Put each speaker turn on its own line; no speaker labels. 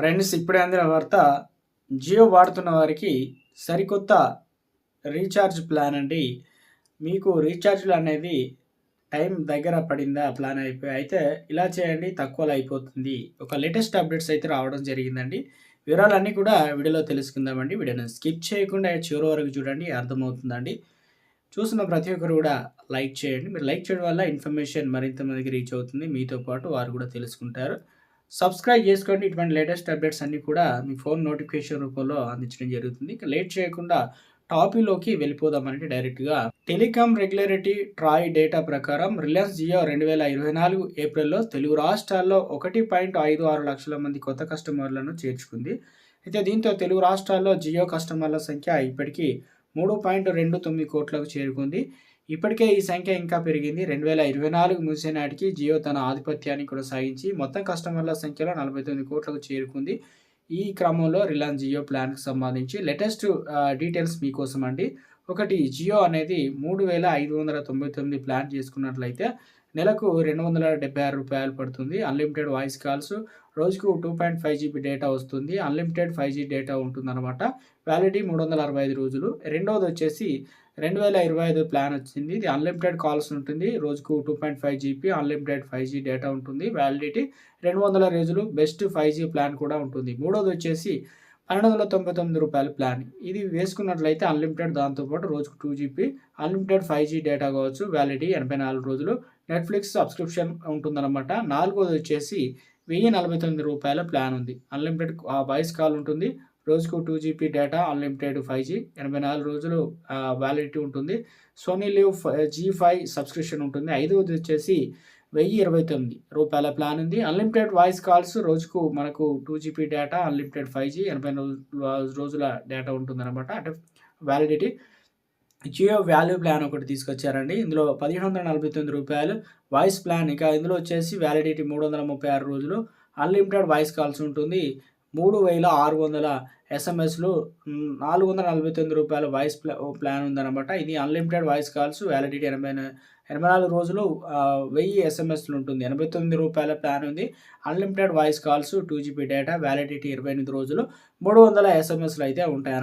Friends ఇప్పుడే అందిన వార్త జియో వాడుతున్న వారికి సరికొత్త రీఛార్జ్ ప్లాన్ అండి. మీకు రీఛార్జ్లు అనేది టైం దగ్గర పడిందా ప్లాన్ అయిపోయి అయితే ఇలా చేయండి తక్కువలో అయిపోతుంది. ఒక లేటెస్ట్ అప్డేట్స్ అయితే రావడం జరిగిందండి. వివరాలన్నీ కూడా వీడియోలో తెలుసుకుందామండి. వీడియోని స్కిప్ చేయకుండా చివరి వరకు చూడండి అర్థమవుతుందండి. చూసిన ప్రతి ఒక్కరు కూడా లైక్ చేయండి. మీరు లైక్ చేయడం వల్ల ఇన్ఫర్మేషన్ మరింత మందికి రీచ్ అవుతుంది. మీతో పాటు వారు కూడా తెలుసుకుంటారు. సబ్స్క్రైబ్ చేసుకోండి. ఇటువంటి లేటెస్ట్ అప్డేట్స్ అన్నీ కూడా మీ ఫోన్ నోటిఫికేషన్ రూపంలో అందించడం జరుగుతుంది. ఇక లేట్ చేయకుండా టాపిలోకి వెళ్ళిపోదామంటే డైరెక్ట్గా టెలికాం రెగ్యులేటరీ ట్రాయ్ డేటా ప్రకారం రిలయన్స్ జియో రెండు వేల ఇరవై నాలుగు ఏప్రిల్లో తెలుగు రాష్ట్రాల్లో ఒకటి పాయింట్ ఐదు ఆరు లక్షల మంది కొత్త కస్టమర్లను చేర్చుకుంది. అయితే దీంతో తెలుగు రాష్ట్రాల్లో జియో కస్టమర్ల సంఖ్య ఇప్పటికీ మూడు పాయింట్ రెండు తొమ్మిది కోట్లకు చేరుకుంది. ఇప్పటికే ఈ సంఖ్య ఇంకా పెరిగింది. రెండు వేల ఇరవై నాలుగు ముగిసే నాటికి జియో తన ఆధిపత్యాన్ని కొనసాగించి మొత్తం కస్టమర్ల సంఖ్యలో నలభై తొమ్మిది కోట్లకు చేరుకుంది. ఈ క్రమంలో రిలయన్స్ జియో ప్లాన్కి సంబంధించి లేటెస్ట్ డీటెయిల్స్ మీకోసం అండి. ఒకటి జియో అనేది మూడు వేల ఐదు వందల తొంభై తొమ్మిది ప్లాన్ చేసుకున్నట్లయితే నెలకు రెండు వందల డెబ్బై ఆరు రూపాయలు పడుతుంది. అన్లిమిటెడ్ వాయిస్ కాల్స్ రోజుకు two point five GB data వస్తుంది. అన్లిమిటెడ్ ఫైవ్ జీ డేటా ఉంటుందన్నమాట. వ్యాలిటీ మూడు వందల అరవై ఐదు రోజులు. రెండవది వచ్చేసి రెండు వేల ఇరవై ఐదు ప్లాన్ వచ్చింది. ఇది అన్లిమిటెడ్ కాల్స్ ఉంటుంది. రోజుకు two point five GB unlimited five G data ఉంటుంది. వ్యాలిడిటీ రెండు వందల రోజులు బెస్ట్ ఫైవ్ జీ ప్లాన్ కూడా ఉంటుంది. మూడోది వచ్చేసి పన్నెండు వందల తొంభై తొమ్మిది రూపాయల ప్లాన్ ఇది వేసుకున్నట్లయితే అన్లిమిటెడ్ దాంతోపాటు రోజుకు two GB unlimited five G data కావచ్చు. వ్యాలిడిటీ ఎనభై నాలుగు రోజులు. నెట్ఫ్లిక్స్ సబ్స్క్రిప్షన్ ఉంటుందన్నమాట. నాలుగోది వచ్చేసి వెయ్యి నలభై తొమ్మిది రూపాయల ప్లాన్ ఉంది. అన్లిమిటెడ్ వాయిస్ కాల్ ఉంటుంది. రోజుకు two GB data unlimited five G. ఎనభై నాలుగు రోజులు వ్యాలిడిటీ ఉంటుంది. Sony Liv Zee five subscription ఉంటుంది. ఐదవది వచ్చేసి వెయ్యి ఇరవై తొమ్మిది రూపాయల ప్లాన్ ఉంది. అన్లిమిటెడ్ వాయిస్ కాల్స్ రోజుకు మనకు two GB data unlimited five G ఎనభై రోజుల డేటా ఉంటుంది అనమాట అంటే వ్యాలిడిటీ జియో వాల్యూ ప్లాన్ ఒకటి తీసుకొచ్చారండి. ఇందులో పదిహేను వందల నలభై తొమ్మిది రూపాయలు వాయిస్ ప్లాన్ ఇక ఇందులో వచ్చేసి వ్యాలిడిటీ మూడు వందల ముప్పై ఆరు రోజులు అన్లిమిటెడ్ వాయిస్ కాల్స్ ఉంటుంది. మూడు వేల ఆరు వందల ఎస్ఎంఎస్లు నాలుగు వందల నలభై తొమ్మిది రూపాయల వాయిస్ ప్లా ప్లాన్ ఉందన్నమాట. ఇది అన్లిమిటెడ్ వాయిస్ కాల్స్ వ్యాలిడిటీ ఎనభై ఎనభై నాలుగు రోజులు వెయ్యి ఎస్ఎంఎస్లు ఉంటుంది. ఎనభై తొమ్మిది రూపాయల ప్లాన్ ఉంది. Unlimited voice calls two GB data validity ఇరవై ఎనిమిది రోజులు మూడు వందల ఎస్ఎంఎస్లు అయితే ఉంటాయన్నమాట.